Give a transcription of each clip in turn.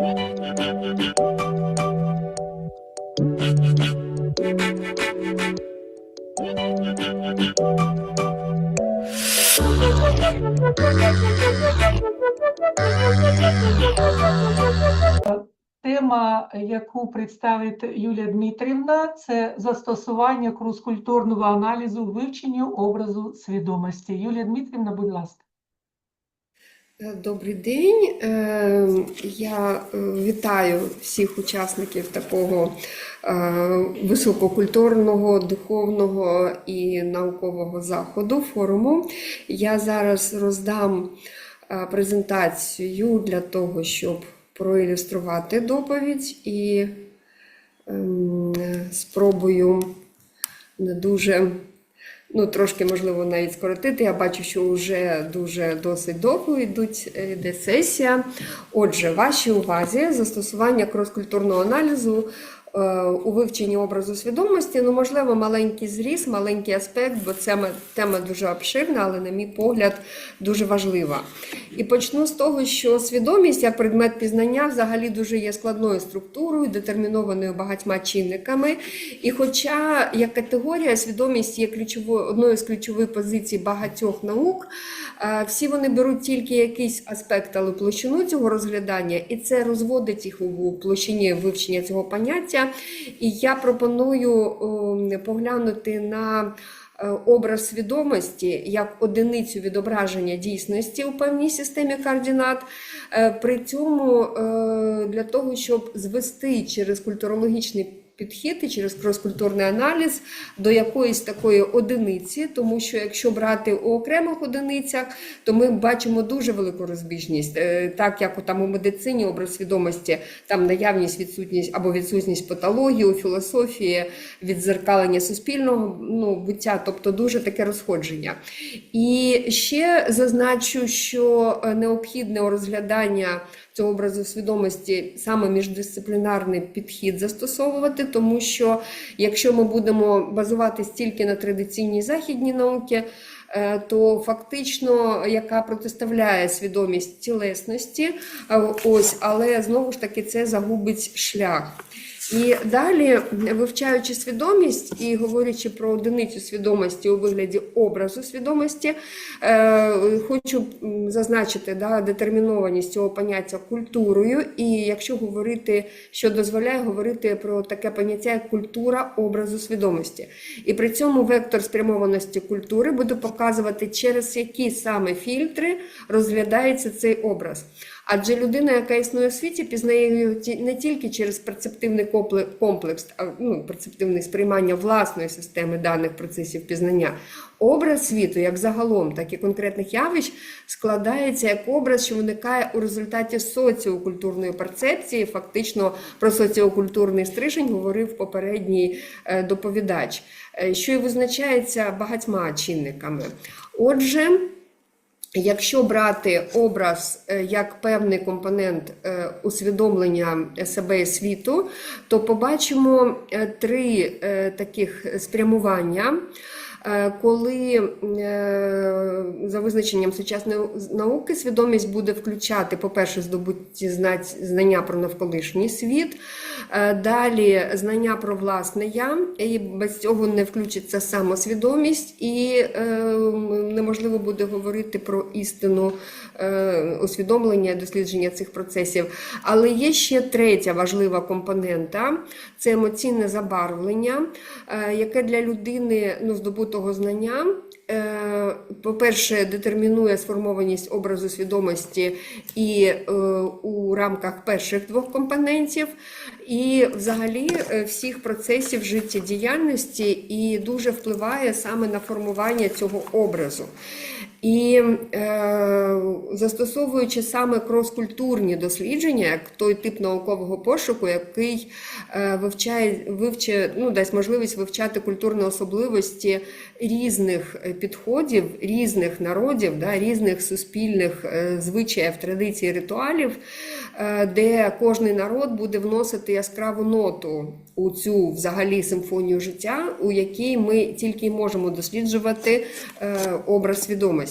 Тема, яку представить Юлія Дмитрівна, це застосування крос-культурного аналізу вивченню образу свідомості. Юлія Дмитрівна, будь ласка. Е, Добрий день. Е, Я е, вітаю всіх учасників такого висококультурного, духовного і наукового заходу форуму. Я зараз роздам презентацію для того, щоб проілюструвати доповідь і ем, спробую не дуже Ну, трошки, можливо, навіть скоротити. Я бачу, що вже дуже досить довго йдуть, е, йде сесія. Отже, вашій увазі застосування крос-культурного аналізу у вивченні образу свідомості. Ну, можливо, маленький зріз, маленький аспект, бо це тема дуже обширна, але, на мій погляд, дуже важлива. І почну з того, що свідомість як предмет пізнання взагалі дуже є складною структурою, детермінованою багатьма чинниками. І хоча як категорія свідомість є ключовою одною з ключових позицій багатьох наук, е, всі вони беруть тільки якийсь аспект, але площину цього розглядання, і це розводить їх у площині вивчення цього поняття. І я пропоную ем, поглянути на е, образ свідомості як одиницю відображення дійсності у певній системі координат. Е, При цьому е, для того, щоб звести через культурологічний підхід і через кроскультурний аналіз до якоїсь такої одиниці, тому що якщо брати у окремих одиницях, то ми бачимо дуже велику розбіжність, Е, так як там у медицині образ свідомості, там наявність, відсутність або відсутність патології, у філософії, відзеркалення суспільного ну, буття, тобто дуже таке розходження. І ще зазначу, що е, необхідне розглядання цього образу свідомості саме міждисциплінарний підхід застосовувати, тому що якщо ми будемо базуватись тільки на традиційній західній науці, е, то фактично яка протиставляє свідомість тілесності, е, ось, але знову ж таки це загубить шлях. І далі, вивчаючи свідомість і говорячи про одиницю свідомості у вигляді образу свідомості, е, хочу зазначити да, детермінованість цього поняття культурою. І якщо говорити, що дозволяє говорити про таке поняття як культура образу свідомості. І при цьому вектор спрямованості культури буде показувати, через які саме фільтри розглядається цей образ. Адже людина, яка існує у світі, пізнає його не тільки через перцептивний комплекс, а ну, перцептивне сприймання власної системи даних процесів пізнання. Образ світу, як загалом, так і конкретних явищ, складається як образ, що виникає у результаті соціокультурної перцепції. Фактично про соціокультурний стрижень говорив попередній е, доповідач, е, що і визначається багатьма чинниками. Отже. Якщо брати образ е, як певний компонент е, усвідомлення себе і світу, то побачимо е, три таких спрямування. Е, Коли е, за визначенням сучасної науки свідомість буде включати, по-перше, здобуті знання про навколишній світ, е, далі знання про власне я, і без цього не включиться самосвідомість, і неможливо буде говорити про істину усвідомлення, дослідження цих процесів. Але є ще третя важлива компонента це емоційне забарвлення, яке для людини ну, здобутого знання. е, По-перше, детермінує сформованість образу свідомості і е, у рамках перших двох компонентів, і взагалі е, всіх процесів життєдіяльності, і дуже впливає саме на формування цього образу. І е, застосовуючи саме крос-культурні дослідження, як той тип наукового пошуку, який е, вивчає, вивчає, ну, дасть можливість вивчати культурні особливості різних підходів, різних народів, да, різних суспільних е, звичаїв, традицій, ритуалів, е, де кожний народ буде вносити яскраву ноту у цю взагалі симфонію життя, у якій ми тільки можемо досліджувати е, образ свідомості.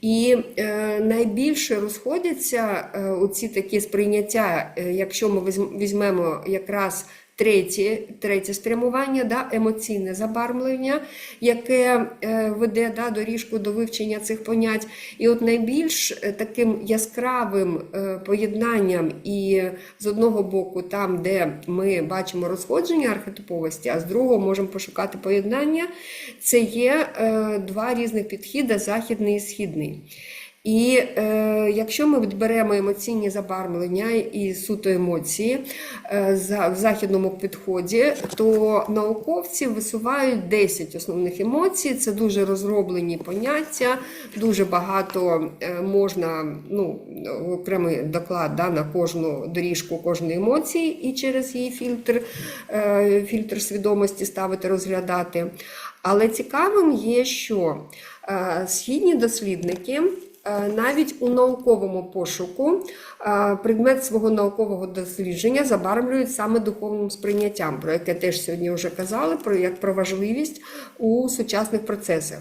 І е, найбільше розходяться е, оці такі сприйняття, е, якщо ми візьмемо якраз третє, третє спрямування, да, емоційне забарвлення, яке е, веде да, доріжку до вивчення цих понять. І от найбільш е, таким яскравим е, поєднанням, і з одного боку, там, де ми бачимо розходження архетиповості, а з другого можемо пошукати поєднання, це є два різних підходи західний і східний. І е, якщо ми беремо емоційні забарвлення і суто емоції е, в західному підході, то науковці висувають 10 основних емоцій. Це дуже розроблені поняття, дуже багато е, можна ну, окремий доклад да, на кожну доріжку кожної емоції і через її фільтр, е, фільтр свідомості ставити, розглядати. Але цікавим є, що е, східні дослідники. Е, Навіть у науковому пошуку е, предмет свого наукового дослідження забарвлюють саме духовним сприйняттям, про яке теж сьогодні вже казали, про як про важливість у сучасних процесах.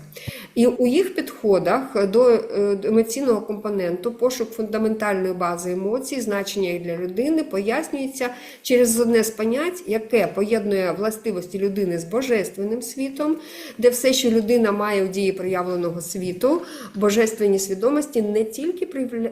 І у їх підходах до е, емоційного компоненту пошук фундаментальної бази емоцій, значення їх для людини пояснюється через одне з понять, яке поєднує властивості людини з божественним світом, де все, що людина має у дії проявленого світу, божественні свідомості не тільки при-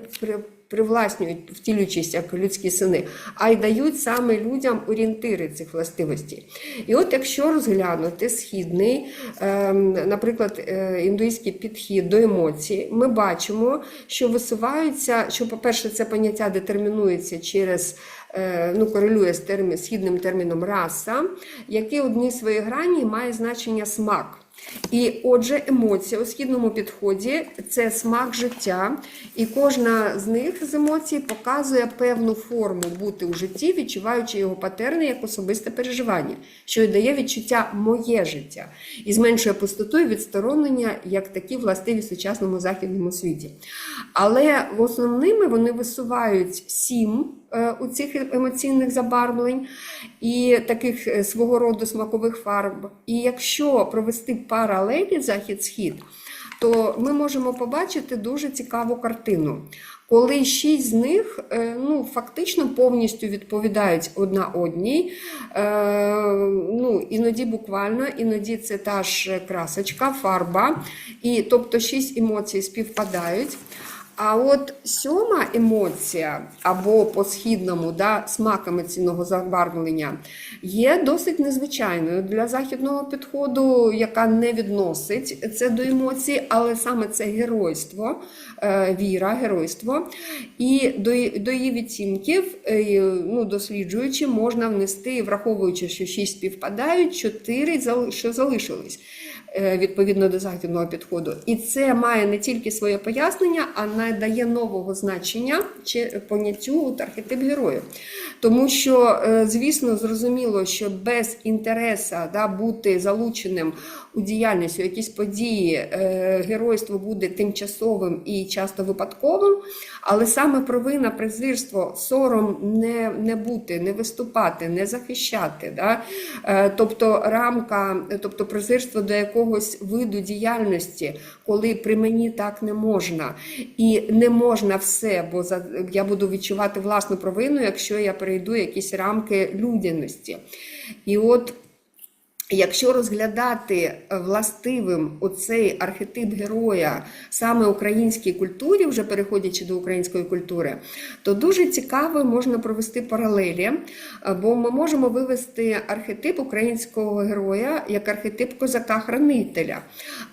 привласнюють, втілюючись як людські сини, а й дають саме людям орієнтири цих властивостей. І от якщо розглянути східний, ем, наприклад, е, підхід до емоцій, ми бачимо, що висуваються, що, по-перше, це поняття детермінується через е, ну, корелює з термін, східним терміном раса, який одній своїй грані має значення смак. І отже, емоція у східному підході це смак життя, і кожна з них з емоцій показує певну форму бути у житті, відчуваючи його патерни як особисте переживання, що й дає відчуття моє життя і зменшує пустоту і відсторонення як такі властиві сучасному західному світі. Але основними вони висувають сім е, у цих емоційних забарвлень і таких е, свого роду смакових фарб. І якщо провести паралелі захід-схід, то ми можемо побачити дуже цікаву картину. Коли шість з них е, ну, фактично повністю відповідають одна одній, е, ну, іноді буквально, іноді це та ж красочка, фарба, і тобто шість емоцій співпадають. А от сьома емоція, або по східному да, смак емоційного забарвлення, є досить незвичайною для західного підходу, яка не відносить це до емоцій, але саме це геройство, е, віра, геройство. І до, її відцінків, е, ну, досліджуючи, можна внести, враховуючи, що шість співпадають, чотири, що залишились відповідно до західного підходу. І це має не тільки своє пояснення, а надає нового значення поняттю от архетип героїв. Тому що, е, звісно, зрозуміло, що без інтереса да, бути залученим у діяльність, у якісь події, е, геройство буде тимчасовим і часто випадковим, але саме провина, презирство, сором не, не бути, не виступати, не захищати. Да? Е, Тобто рамка, тобто презирство до якогось виду діяльності, коли при мені так не можна. І не можна все, бо за- я буду відчувати власну провину, якщо я перейду якісь рамки людяності. І от Якщо розглядати е, властивим оцей архетип героя саме українській культурі, вже переходячи до української культури, то дуже цікаво можна провести паралелі, е, бо ми можемо вивести архетип українського героя як архетип козака-хранителя.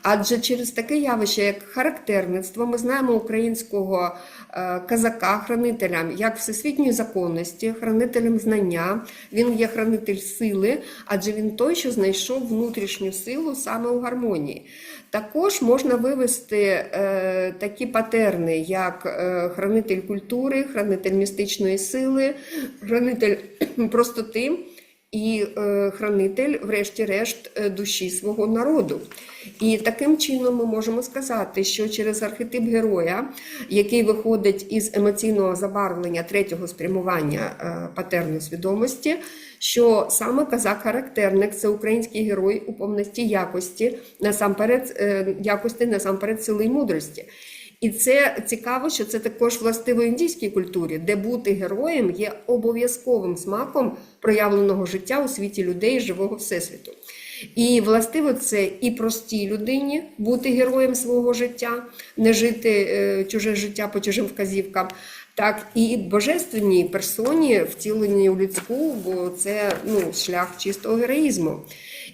Адже через таке явище, як характерництво, ми знаємо українського е, казака-хранителя як всесвітньої законності, хранителем знання. Він є хранитель сили, адже він той, що знайшов внутрішню силу саме у гармонії. Також можна вивести е, такі патерни, як е, хранитель культури, хранитель містичної сили, хранитель простоти і е, хранитель, врешті-решт, е, душі свого народу. І таким чином ми можемо сказати, що через архетип героя, який виходить із емоційного забарвлення третього спрямування е, патерну свідомості, що саме казак-характерник це український герой у повноті якості, насамперед, якості, насамперед сили й мудрості. І це цікаво, що це також властиво індійській культурі, де бути героєм є обов'язковим смаком проявленого життя у світі людей живого всесвіту. І властиво це і простій людині бути героєм свого життя, не жити е, чуже життя по чужим вказівкам, так і божественній персоні, втіленій у людську, бо це ну, шлях чистого героїзму.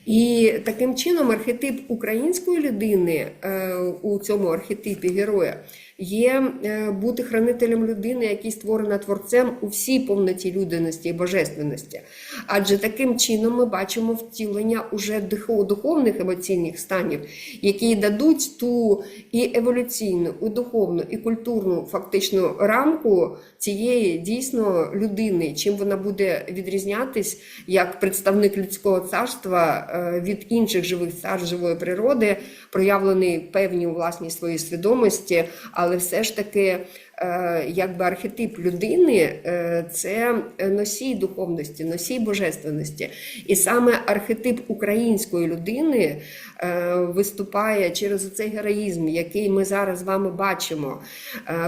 І таким чином архетип української людини е, у цьому архетипі героя є е, бути хранителем людини, який створена творцем у всій повноті людяності і божественності. Адже таким чином ми бачимо втілення уже духовних емоційних станів, які дадуть ту і еволюційну, і духовну, і культурну фактичну рамку цієї дійсно людини, чим вона буде відрізнятись як представник людського царства е, від інших живих царств живої природи, проявлений певні у власній своїй свідомості, але все ж таки. Е, Якби архетип людини е, це носій духовності, носій божественності. І саме архетип української людини е, виступає через цей героїзм, який ми зараз з вами бачимо,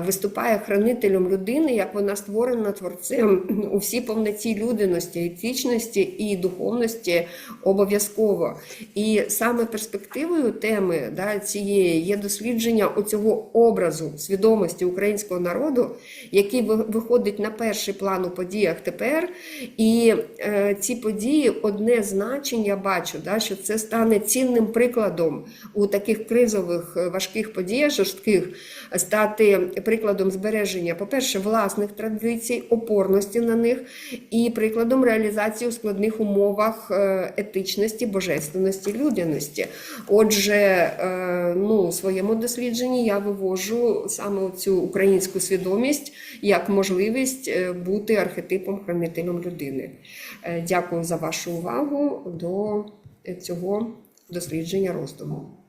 виступає хранителем людини, як вона створена творцем у всій повноті людяності, етичності і духовності обов'язково. І саме перспективою теми да, цієї є дослідження оцього образу свідомості українського народу, який виходить на перший план у подіях тепер. І е, ці події одне значення я бачу, да, що це стане цінним прикладом у таких кризових е, важких подіях, жорстких, стати прикладом збереження, по-перше, власних традицій, опорності на них, і прикладом реалізації у складних умовах е, етичності, божественності, людяності. Отже, е, ну, у своєму дослідженні я вивожу саме цю українську свідомість як можливість е, бути архетипом хранителем людини. Е, Дякую за вашу увагу до цього дослідження роздуму.